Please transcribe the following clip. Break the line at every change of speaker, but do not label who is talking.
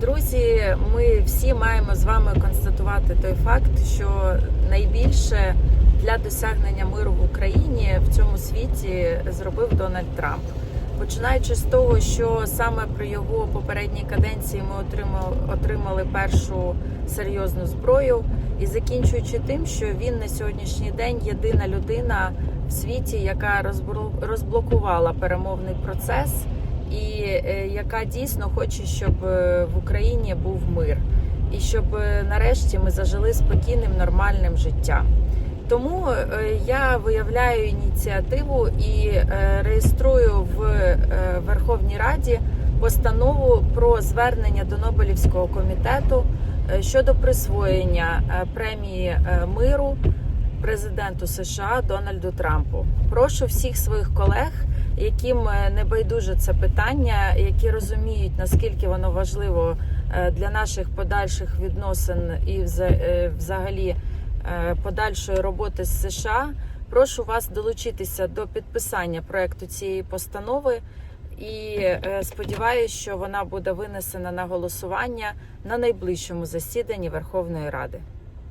Друзі, ми всі маємо з вами констатувати той факт, що найбільше для досягнення миру в Україні в цьому світі зробив Дональд Трамп. Починаючи з того, що саме при його попередній каденції ми отримали, отримали першу серйозну зброю, і закінчуючи тим, що він на сьогоднішній день єдина людина в світі, яка розблокувала перемовний процес і е, яка дійсно хоче, щоб е, в Україні був мир, і щоб е, нарешті ми зажили спокійним нормальним життям. Тому я виявляю ініціативу і реєструю в Верховній Раді постанову про звернення до Нобелівського комітету щодо присвоєння премії миру президенту США Дональду Трампу. Прошу всіх своїх колег, яким е, не байдуже це питання, які розуміють наскільки воно важливо е, для наших подальших відносин і е, взагалі подальшої роботи з США. Прошу вас долучитися до підписання проекту цієї постанови. І сподіваюся, що вона буде винесена на голосування на найближчому засіданні Верховної Ради.